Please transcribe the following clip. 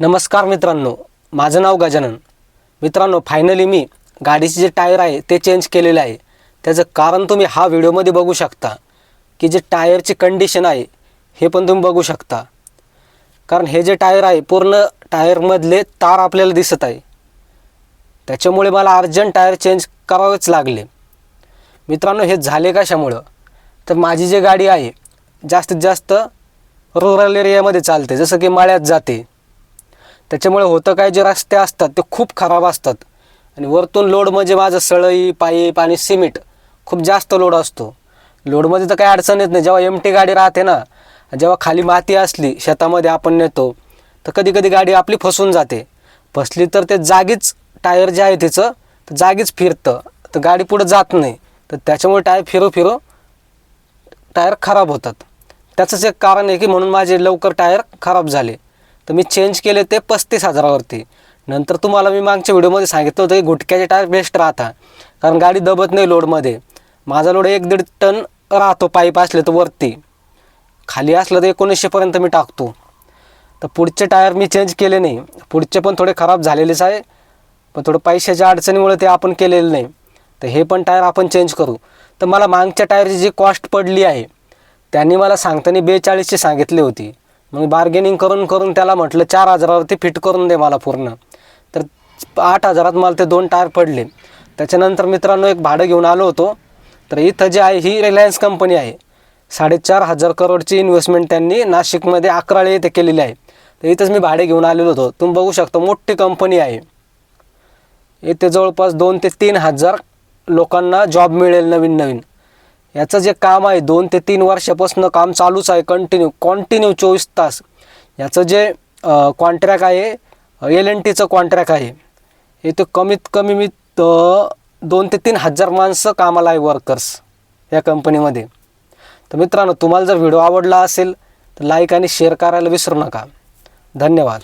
नमस्कार मित्रांनो माझं नाव गजानन. मित्रांनो फायनली मी गाडीचे जे टायर आहे ते चेंज केलेले आहे. त्याचं कारण तुम्ही हा व्हिडिओमध्ये बघू शकता की जे टायरची कंडिशन आहे हे पण तुम्ही बघू शकता. कारण हे जे टायर आहे पूर्ण टायरमधले तार आपल्याला दिसत आहे. त्याच्यामुळे मला अर्जंट टायर चेंज करावेच लागले. मित्रांनो हे झाले कशामुळं? तर माझी जी गाडी आहे जास्तीत जास्त रुरल एरियामध्ये चालते जसं की मळ्यात जाते. त्याच्यामुळे होतं काय जे रस्ते असतात ते खूप खराब असतात. आणि वरतून लोड म्हणजे माझं सळई पाईप आणि सिमेंट खूप जास्त लोड असतो. लोडमध्ये तर काही अडचण येत नाही. जेव्हा एम टी गाडी राहते ना जेव्हा खाली माती असली शेतामध्ये आपण नेतो तर कधी कधी गाडी आपली फसून जाते. फसली तर ते जागीच टायर जे आहे तिचं तर जागीच फिरतं. तर गाडी पुढं जात नाही. तर त्याच्यामुळे टायर फिरो फिरो टायर खराब होतात. त्याचंच एक कारण आहे की म्हणून माझे लवकर टायर खराब झाले. तर मी चेंज केले ते पस्तीस हजारावरती. नंतर तुम्हाला मी मागच्या व्हिडिओमध्ये सांगितलं होतं की गुटक्याचे टायर बेस्ट राहता. कारण गाडी दबत नाही लोडमध्ये माझा लोड एक दीड टन राहतो पाईप असले तर वरती. खाली असलं तर एकोणीसशेपर्यंत मी टाकतो. तर पुढचे टायर मी चेंज केले नाही. पुढचे पण थोडे खराब झालेलेच आहे. पण थोडं पैशाच्या अडचणीमुळे ते आपण केलेलं नाही. तर हे पण टायर आपण चेंज करू. तर मला मागच्या टायरची जी कॉस्ट पडली आहे त्यांनी मला सांगताना बेचाळीसची सांगितली होती. मग बार्गेनिंग करून करून त्याला म्हटलं चार हजारावरती फिट करून दे मला पूर्ण. तर आठ हजारात मला ते दोन टायर पडले. त्याच्यानंतर मित्रांनो एक भाडं घेऊन आलो होतो. तर इथं जे आहे ही रिलायन्स कंपनी आहे. साडेचार हजार करोडची इन्व्हेस्टमेंट त्यांनी नाशिकमध्ये अकराळे येथे केलेली आहे. तर इथंच मी भाडे घेऊन आलेलो होतो. तुम्ही बघू शकता मोठी कंपनी आहे. येथे जवळपास दोन ते तीन हजार लोकांना जॉब मिळेल नवीन नवीन याचं जे काम आहे दोन ते तीन वर्षापासून काम चालूच आहे कंटिन्यू कॉन्टिन्यू चोवीस तास. याचं जे कॉन्ट्रॅक्ट आहे एल एन टीचं कॉन्ट्रॅक्ट आहे हे तर कमीत कमी मी दोन ते तीन हजार माणसं कामाला आहे वर्कर्स या कंपनीमध्ये तर मित्रांनो तुम्हाला जर व्हिडिओ आवडला असेल तर लाईक आणि शेअर करायला विसरू नका. धन्यवाद.